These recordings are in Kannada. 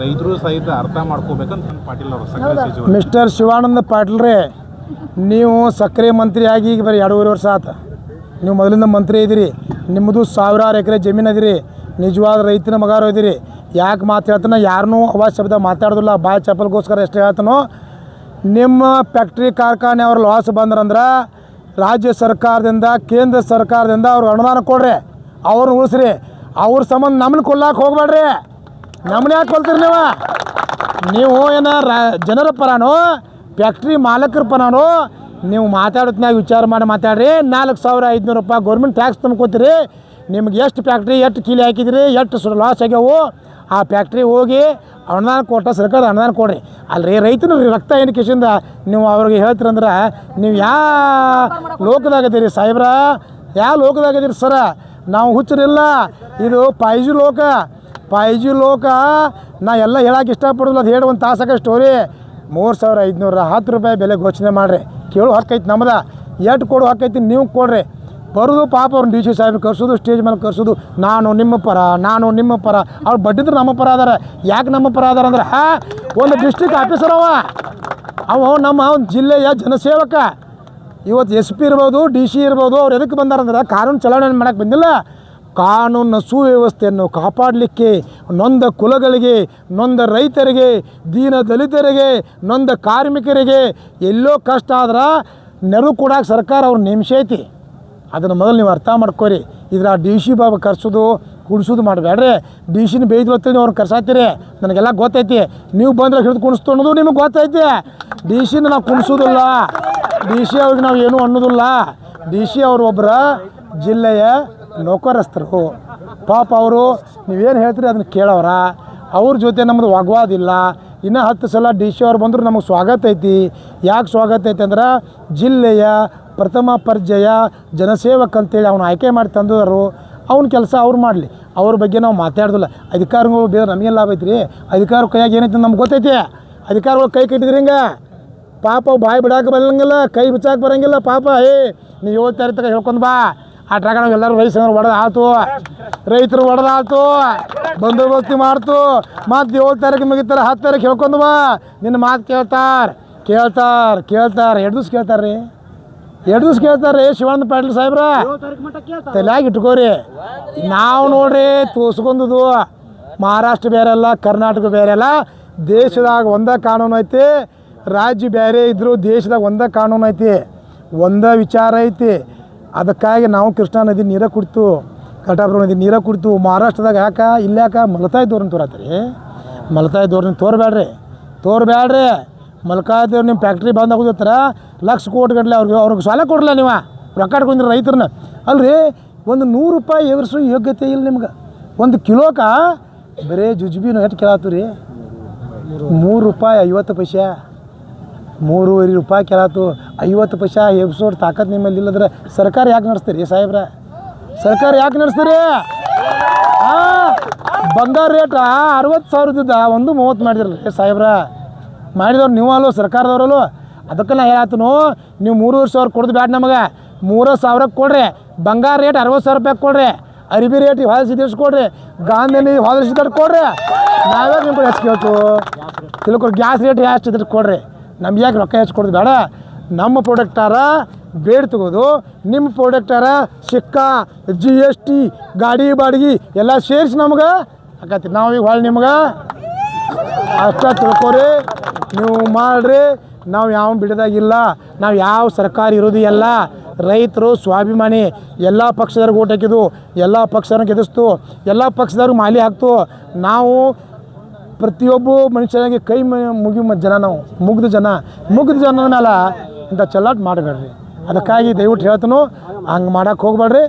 ರೈತರು ಸಹಿತ ಅರ್ಥ ಮಾಡ್ಕೋಬೇಕಂತ ಪಾಟೀಲ್ ಅವರು ಸಕ್ಕರೆ ಸಚಿವರು. ಮಿಸ್ಟರ್ ಶಿವಾನಂದ ಪಾಟೀಲ್ರೇ ನೀವು ಸಕ್ಕರೆ ಮಂತ್ರಿ ಆಗಿ ಈಗ ಬರೀ ಎರಡೂವರೆ ವರ್ಷ ಆತ. ನೀವು ಮೊದಲಿಂದ ಮಂತ್ರಿ ಇದ್ದೀರಿ. ನಿಮ್ಮದು ಸಾವಿರಾರು ಎಕರೆ ಜಮೀನು ಅದಿರಿ. ನಿಜವಾದ ರೈತನ ಮಗಾರು ಇದ್ದೀರಿ. ಯಾಕೆ ಮಾತು ಹೇಳ್ತಾನೆ ಯಾರನ್ನೂ ಅವಾಜ್ ಶಬ್ದ ಮಾತಾಡೋದಿಲ್ಲ. ಬಾಯಿ ಚಪ್ಪಲ್ಗೋಸ್ಕರ ಎಷ್ಟು ಹೇಳ್ತಾನೋ. ನಿಮ್ಮ ಫ್ಯಾಕ್ಟ್ರಿ ಕಾರ್ಖಾನೆ ಅವ್ರ ಲಾಸ್ ಬಂದ್ರಂದ್ರೆ ರಾಜ್ಯ ಸರ್ಕಾರದಿಂದ ಕೇಂದ್ರ ಸರ್ಕಾರದಿಂದ ಅವ್ರಿಗೆ ಅನುದಾನ ಕೊಡ್ರಿ. ಅವ್ರನ್ನ ಉಳಿಸ್ರಿ. ಅವ್ರ ಸಂಬಂಧ ನಮ್ಮನ್ನ ಕೊಲ್ಲಕ್ಕೆ ಹೋಗ್ಬೇಡ್ರಿ ನಮ್ಮನ್ನ ಯಾಕೆ ಕೊಲ್ತೀರಿ ನೀವು? ನೀವು ಏನ ರಾ ಜನರ ಪರನೋ ಫ್ಯಾಕ್ಟ್ರಿ ಮಾಲಕರ ಪರನೋ, ನೀವು ಮಾತಾಡೋತ್ನಾಗ ವಿಚಾರ ಮಾಡಿ ಮಾತಾಡ್ರಿ. ನಾಲ್ಕು ಸಾವಿರ ಐದುನೂರು ರೂಪಾಯಿ ಗೌರ್ಮೆಂಟ್ ಟ್ಯಾಕ್ಸ್ ತುಂಬ್ಕೋತೀರಿ ನಿಮ್ಗೆ ಎಷ್ಟು ಫ್ಯಾಕ್ಟ್ರಿ ಎಷ್ಟು ಕೀಲಿ ಹಾಕಿದಿರಿ, ಎಷ್ಟು ಸು ಲಾಸ್ ಆಗ್ಯಾವು? ಆ ಫ್ಯಾಕ್ಟ್ರಿ ಹೋಗಿ ಅನುದಾನ ಕೊಟ್ಟ ಸರ್ಕಾರ ಅನುದಾನ ಕೊಡ್ರಿ. ಅಲ್ರಿ ರೈತನ ರಕ್ತ ಏನು ಕಿಶಿಂದ ನೀವು ಅವ್ರಿಗೆ ಹೇಳ್ತೀರಂದ್ರೆ ನೀವು ಯಾ ಲೋಕದಾಗದಿರಿ ಸಾಹೇಬ್ರ? ಯಾವ ಲೋಕದಾಗದಿರಿ ಸರ? ನಾವು ಹುಚ್ಚರಿಲ್ಲ. ಇದು ಪೈಜಿ ಲೋಕ. ಪೈಜಿ ಲೋಕ, ನಾ ಎಲ್ಲ ಹೇಳಕ್ಕೆ ಇಷ್ಟಪಡೋದಿಲ್ಲ, ಅದು ಹೇಳಿ ಒಂದು ತಾಸಕ ಸ್ಟೋರಿ ಮೂರು ಸಾವಿರ ಐದುನೂರ ಹತ್ತು ರೂಪಾಯಿ ಬೆಲೆ ಘೋಷಣೆ ಮಾಡಿರಿ. ಕೇಳು ಹಕ್ಕೈತಿ ನಮ್ಮದ ಎಷ್ಟು ಕೊಡು ಹಾಕೈತಿ ನೀವು ಕೊಡ್ರಿ. ಬರೋದು ಪಾಪ ಅವ್ರನ್ನ ಡಿ ಸಿ ಸಾಹೇಬ್ರು ಕರ್ಸೋದು ಸ್ಟೇಜ್ ಮೇಲೆ ಕರ್ಸೋದು, ನಾನು ನಿಮ್ಮ ಪರ, ನಾನು ನಿಮ್ಮ ಪರ. ಅವ್ರು ಬಡ್ಡಿದ್ರೆ ನಮ್ಮ ಪರ ಅದಾರ. ಯಾಕೆ ನಮ್ಮ ಪರ ಅದಾರ ಅಂದ್ರೆ, ಹಾ, ಒಂದು ಡಿಸ್ಟ್ರಿಕ್ಟ್ ಆಫೀಸರ್ ಅವ. ಅವ ನಮ್ಮ ಒಂದು ಜಿಲ್ಲೆಯ ಜನಸೇವಕ. ಇವತ್ತು ಎಸ್ ಪಿ ಇರ್ಬೋದು ಡಿ ಸಿ ಇರ್ಬೋದು, ಅವ್ರು ಎದಕ್ಕೆ ಬಂದಾರಂದ್ರೆ, ಕಾನೂನು ಚಲಾವಣೆ ಮಾಡಕ್ಕೆ ಬಂದಿಲ್ಲ. ಕಾನೂನು ಸುವ್ಯವಸ್ಥೆಯನ್ನು ಕಾಪಾಡಲಿಕ್ಕೆ, ನೊಂದ ಕುಲಗಳಿಗೆ, ನೊಂದ ರೈತರಿಗೆ, ದೀನ ದಲಿತರಿಗೆ, ನೊಂದ ಕಾರ್ಮಿಕರಿಗೆ ಎಲ್ಲೋ ಕಷ್ಟ ಆದ್ರೆ ನೆರವು ಕೊಡೋಕೆ ಸರ್ಕಾರ ಅವ್ರು ನೇಮಿಸೈತಿ ಅದನ್ನು ಮೊದಲು ನೀವು ಅರ್ಥ ಮಾಡ್ಕೋರಿ. ಇದ್ರ ಡಿ ಸಿ ಬಾಬು ಕರ್ಸೋದು, ಕುಡಿಸೋದು ಮಾಡಬೇಡ್ರಿ ಡಿ ಸಿನ ಅಂತೇಳಿ ಅವ್ರನ್ನ ಕರ್ಸಾತೀರಿ. ನನಗೆಲ್ಲ ಗೊತ್ತೈತಿ. ನೀವು ಬಂದ್ರೆ ಹಿಡಿದು ಕುಣಿಸ್ತು ಅನ್ನೋದು ನಿಮಗೆ ಗೊತ್ತೈತಿ. ಡಿ ಸಿನ ನಾವು ಕುಣಿಸೋದಿಲ್ಲ. ಡಿ ಸಿ ಅವ್ರಿಗೆ ನಾವು ಏನೂ ಅನ್ನೋದಿಲ್ಲ. ಡಿ ಸಿ ಅವರು ಒಬ್ಬರ ಜಿಲ್ಲೆಯ ನೌಕರಸ್ಥರು. ಪಾಪ ಅವರು, ನೀವೇನು ಹೇಳ್ತೀರಿ ಅದನ್ನು ಕೇಳೋರ ಅವ್ರ ಜೊತೆ ನಮ್ಮದು ವಾಗ್ವಾದಿಲ್ಲ ಇನ್ನೂ ಹತ್ತು ಸಲ ಡಿ ಸಿ ಅವ್ರು ಬಂದರೂ ನಮಗೆ ಸ್ವಾಗತ ಐತಿ. ಯಾಕೆ ಸ್ವಾಗತ ಐತಿ ಅಂದ್ರೆ, ಜಿಲ್ಲೆಯ ಪ್ರಥಮ ಪರ್ಜಯ ಜನಸೇವಕ ಅಂತೇಳಿ ಅವನು ಆಯ್ಕೆ ಮಾಡಿ ತಂದರು ಅವ್ನ ಕೆಲಸ ಅವ್ರು ಮಾಡಲಿ. ಅವ್ರ ಬಗ್ಗೆ ನಾವು ಮಾತಾಡೋದಿಲ್ಲ. ಅಧಿಕಾರಿಗಳು ಬೇರೆ ನಮಗೇನು ಲಾಭ ಐತ್ರಿ? ಅಧಿಕಾರ ಕೈಯಾಗ ಏನೈತಿ ನಮ್ಗೆ ಗೊತ್ತೈತಿ? ಅಧಿಕಾರಿಗಳು ಕೈ ಕಟ್ಟಿದ್ರಿ ಹಿಂಗೆ? ಪಾಪ ಬಾಯಿ ಬಿಡಾಕ ಬರಂಗಿಲ್ಲ ಕೈ ಬಿಚ್ಚಾಕ ಬರಂಗಿಲ್ಲ. ಪಾಪ, ಏ ನೀ ತಾರೀಕು ಹೇಳ್ಕೊಂಡು ಹೇಳ್ಕೊಂಡ್ ಬಾ. ಆ ನಾವು ಎಲ್ಲರೂ ರೈತರು ಹೊಡೆದ ಆತು ರೈತರು ಹೊಡೆದ ಆತು ಬಂದೋಬಸ್ತಿ ಮಾಡ್ತು. ಮತ್ತು ಏಳು ತಾರೀಕು ಮುಗಿತಾರೆ, ಹತ್ತು ತಾರೀಕು ಹೇಳ್ಕೊಂಡು ಬಾ. ನಿನ್ನ ಮಾತು ಕೇಳ್ತಾರೆ ಕೇಳ್ತಾರೆ ಕೇಳ್ತಾರೆ. ಎರಡು ದಿವ್ಸ ಕೇಳ್ತಾರ್ರಿ. ಎರಡು ದಿವ್ಸ ಕೇಳ್ತಾರೆ ಶಿವಾನಂದ ಪಾಟೀಲ್ ಸಾಹೇಬ್ರ. ತಲೆಯಾಗಿ ಇಟ್ಕೋರಿ. ನಾವು ನೋಡ್ರಿ ತೋಸ್ಕೊಂಡದು ಮಹಾರಾಷ್ಟ್ರ ಬೇರೆ ಅಲ್ಲ, ಕರ್ನಾಟಕ ಬೇರೆ ಅಲ್ಲ. ದೇಶದಾಗ ಒಂದೇ ಕಾನೂನು ಐತಿ. ರಾಜ್ಯ ಬೇರೆ ಇದ್ದರೂ ದೇಶದಾಗ ಒಂದೇ ಕಾನೂನು ಐತಿ. ಒಂದೇ ವಿಚಾರ ಐತಿ. ಅದಕ್ಕಾಗಿ ನಾವು ಕೃಷ್ಣಾ ನದಿ ನೀರ ಕುಡ್ತು, ಕಟಾಪುರ ನದಿ ನೀರ ಕುಡ್ತು ಮಹಾರಾಷ್ಟ್ರದಾಗ ಯಾಕ ಇಲ್ಯಾಕ ಮಲತಾಯಿ ದೋರ್ನ ತೋರತ್ರಿ? ಮಲತಾಯಿ ದೋರ್ನ ತೋರಬೇಡ್ರಿ ತೋರಬೇಡ್ರಿ ಮಲ್ಕಾದೇವ್ರು ನಿಮ್ಮ ಫ್ಯಾಕ್ಟ್ರಿ ಬಂದ್ ಆಗೋದಿತ್ತರ ಲಕ್ಷ ಕೋಟಿ ಗಟ್ಟಲೆ ಅವ್ರಿಗೆ ಅವ್ರಿಗೆ ಸಾಲ ಕೊಡಲ್ಲ ನೀವು? ರೊಕ್ಕ ಇಟ್ಕೊಂಡ್ರಿ ರೈತರನ್ನ. ಅಲ್ರಿ, ಒಂದು ನೂರು ರೂಪಾಯಿ ಎವರಿಸೋ ಯೋಗ್ಯತೆ ಇಲ್ಲ ನಿಮ್ಗೆ. ಒಂದು ಕಿಲೋಕ ಬರೀ ಜುಜ್ಬಿನ ಎಷ್ಟು ಕೇಳತ್ತೀರಿ? ಮೂರು ರೂಪಾಯಿ ಐವತ್ತು ಪೈಸೆ. ಮೂರುವರೆ ರೂಪಾಯಿ ಕೆಳತು ಐವತ್ತು ಪೈಸೆ ಎಬ್ಸೋಡ್ ತಾಕತ್ ನಿಮ್ಮಲ್ಲಿ ಇಲ್ಲದ್ರೆ ಸರ್ಕಾರ ಯಾಕೆ ನಡೆಸ್ತೀರಿ ಸಾಹೇಬ್ರ? ಸರ್ಕಾರ ಯಾಕೆ ನಡೆಸ್ತೀರಿ? ಬಂಗಾರ ರೇಟ್ ಅರವತ್ತು ಸಾವಿರದಿಂದ ಒಂದು ಮೂವತ್ತು ಮಾಡಿದ್ರಲ್ಲ ಸಾಹೇಬ್ರ? ಮಾಡಿದವ್ರು ನೀವು ಅಲ್ಲೋ ಸರ್ಕಾರದವ್ರಲ್ಲೋ ಅದಕ್ಕೆ ನಾ ಹೇಳತ್ತನು ನೀವು ಮೂರುವರೆ ಸಾವಿರ ಕೊಡೋದು ಬ್ಯಾಡ ನಮಗೆ. ಮೂರು ಸಾವಿರಕ್ಕೆ ಕೊಡ್ರಿ. ಬಂಗಾರ ರೇಟ್ ಅರವತ್ತು ಸಾವಿರ ರೂಪಾಯಿ ಕೊಡ್ರಿ. ಅರಿಬಿ ರೇಟ್ ಹೊಲಸಿದಷ್ಟು ಕೊಡ್ರಿ. ಗಾಂಧಿ ಹೊಲಸಿದಷ್ಟು ಕೊಡ್ರಿ. ನಾವೇ ನಿಮ್ಮ ಕಡೆ ಹೆಚ್ಚು ಕೇಳ್ತು ತಿಳ್ಕೊಡ್ರಿ ಗ್ಯಾಸ್ ರೇಟ್ ಎಷ್ಟು ಇದ್ರೆ ಕೊಡ್ರಿ. ನಮ್ಗೆ ಯಾಕೆ ರೊಕ್ಕ ಹೆಚ್ಚು ಕೊಡೋದು ಬೇಡ? ನಮ್ಮ ಪ್ರಾಡಕ್ಟಾರ ಬೇಡ ತಗೋದು. ನಿಮ್ಮ ಪ್ರಾಡಕ್ಟಾರ ಸಿಕ್ಕ ಜಿ ಎಸ್ ಟಿ ಗಾಡಿ ಬಾಡಿಗೆ ಎಲ್ಲ ಸೇರಿಸಿ ನಮ್ಗೆ ಆಕತಿ. ನಾವು ಈಗ ಹೊಳ್ಳಿ ನಿಮ್ಗೆ ಅಷ್ಟ ತಿಳ್ಕೊರಿ. ನೀವು ಮಾಡಿರಿ. ನಾವು ಯಾವ ಬಿಡದಾಗಿಲ್ಲ ನಾವು ಯಾವ ಸರ್ಕಾರ ಇರೋದು ಎಲ್ಲ ರೈತರು ಸ್ವಾಭಿಮಾನಿ. ಎಲ್ಲ ಪಕ್ಷದವ್ರಿಗೆ ಓಟ್ ಹಾಕಿದ್ದು, ಎಲ್ಲ ಪಕ್ಷದವ್ರನ್ನ ಗೆದಿಸ್ತು ಎಲ್ಲ ಪಕ್ಷದವ್ರಿಗೆ ಮಾಲಿ ಹಾಕ್ತು. ನಾವು ಪ್ರತಿಯೊಬ್ಬ ಮನುಷ್ಯನಿಗೆ ಕೈ ಮುಗಿ ಜನ ನಾವು, ಮುಗ್ದ ಜನ ಮುಗ್ದ ಜನ ಮೇಲೆ ಇಂಥ ಚಲ್ಲಾಟ ಮಾಡಬೇಡ್ರಿ. ಅದಕ್ಕಾಗಿ ದಯವಿಟ್ಟು ಹೇಳ್ತನು, ಹಂಗೆ ಮಾಡಕ್ಕೆ ಹೋಗ್ಬೇಡ್ರಿ.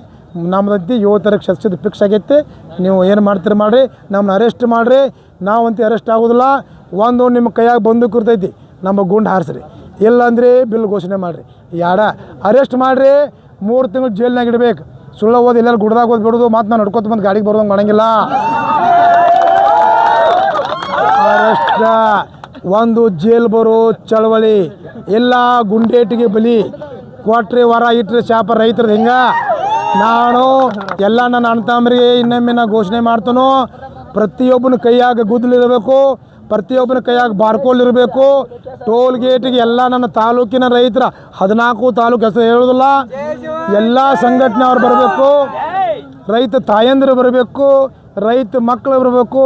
ನಮ್ಮದಂತೆ ತಾರೀಕು ಶಸ್ತ್ರದ ಫಿಕ್ಸ್ ಆಗೈತೆ. ನೀವು ಏನು ಮಾಡ್ತೀರಿ ಮಾಡಿರಿ ನಮ್ಮನ್ನ ಅರೆಸ್ಟ್ ಮಾಡಿರಿ. ನಾವಂತೂ ಅರೆಸ್ಟ್ ಆಗೋದಿಲ್ಲ. ಒಂದು ನಿಮ್ಮ ಕೈಯಾಗ ಬಂದೂಕು ಇರ್ತೈತಿ, ನಮ್ಮ ಗುಂಡು ಹಾರಿಸ್ರಿ. ಇಲ್ಲಾಂದ್ರೆ ಬಿಲ್ ಘೋಷಣೆ ಮಾಡಿರಿ. ಯಾಡ, ಅರೆಸ್ಟ್ ಮಾಡಿರಿ, ಮೂರು ತಿಂಗಳು ಜೈಲ್ನಾಗ ಇಡ್ಬೇಕು. ಸುಳ್ಳ ಓದಿ ಎಲ್ಲರೂ ಗುಡ್ದಾಗ ಓದ್ಬಿಡೋದು ಮತ್ತು ನಾನು ನಡ್ಕೊತ ಬಂದು ಗಾಡಿಗೆ ಬರೋದಂಗೆ ಮಾಡಂಗಿಲ್ಲ. ಅರೆಸ್ಟ್ ಒಂದು ಜೇಲ್ ಬರೋ ಚಳವಳಿ. ಎಲ್ಲ ಗುಂಡೇಟಿಗೆ ಬಲಿ. ಕೊಟ್ರಿ ವರ ಇಟ್ಟರೆ ಶಾಪ ರೈತರದ್ದು ಹಿಂಗ? ನಾನು ಎಲ್ಲ ನನ್ನ ಅಣ್ಣ ತಮ್ಮರಿಗೆ ಇನ್ನೊಮ್ಮೆ ನಾ ಘೋಷಣೆ ಮಾಡ್ತಾನೋ. ಪ್ರತಿಯೊಬ್ಬನ ಕೈಯಾಗ ಗುದ್ದಲಿರಬೇಕು ಪ್ರತಿಯೊಬ್ಬನ ಕೈಯಾಗ ಬಾರ್ಕೋಲ್ ಇರಬೇಕು. ಟೋಲ್ ಗೇಟಿಗೆ ಎಲ್ಲ ನನ್ನ ತಾಲೂಕಿನ ರೈತರ ಹದಿನಾಲ್ಕು ತಾಲೂಕು ಹೆಸರು ಹೇಳೋದಿಲ್ಲ. ಎಲ್ಲ ಸಂಘಟನೆಯವ್ರು ಬರಬೇಕು. ರೈತ ತಾಯಂದಿರು ಬರಬೇಕು, ರೈತ ಮಕ್ಕಳು ಬರಬೇಕು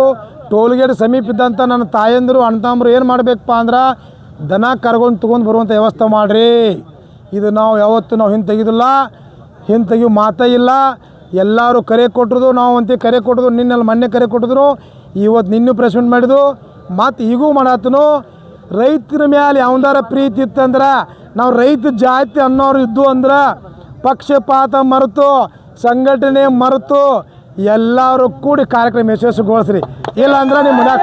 ಟೋಲ್ ಗೇಟ್ ಸಮೀಪ ಇದ್ದಂಥ ನನ್ನ ತಾಯಂದರು ಅಣ್ತಂಬ್ರು ಏನು ಮಾಡಬೇಕಪ್ಪ ಅಂದ್ರೆ ದನ ಕರ್ಕೊಂಡು ತೊಗೊಂಡು ಬರುವಂಥ ವ್ಯವಸ್ಥೆ ಮಾಡಿರಿ. ಇದು ನಾವು ಯಾವತ್ತು ನಾವು ಹಿಂದೆ ತೆಗೆದಿಲ್ಲ ಹಿಂದೆ ಮಾತೇ ಇಲ್ಲ. ಎಲ್ಲರೂ ಕರೆ ಕೊಟ್ಟರು ನಾವು ಅಂತ ಕರೆ ಕೊಟ್ಟರು ನಿನ್ನೆಲ್ಲ ಮೊನ್ನೆ ಕರೆ ಕೊಟ್ಟಿದ್ರು ಇವತ್ತು ನಿನ್ನೂ ಪ್ರೆಸೆಂಟ್ ಮಾಡಿದ್ರು ಮತ್ತು ಈಗೂ ಮಾಡತ್ತನು ರೈತರ ಮೇಲೆ ಯಾವ್ದಾರ ಪ್ರೀತಿ ಇತ್ತಂದ್ರೆ ನಾವು ರೈತ ಜಾತಿ ಅನ್ನೋರು ಇದ್ದು ಅಂದ್ರೆ, ಪಕ್ಷಪಾತ ಮರೆತು, ಸಂಘಟನೆ ಮರೆತು, ಎಲ್ಲರೂ ಕೂಡಿ ಕಾರ್ಯಕ್ರಮ ಯಶಸ್ವಿಗೊಳಿಸ್ರಿ. ಇಲ್ಲ ಅಂದ್ರೆ ನಿಮ್ಮ ಮನ್ಯಾಗ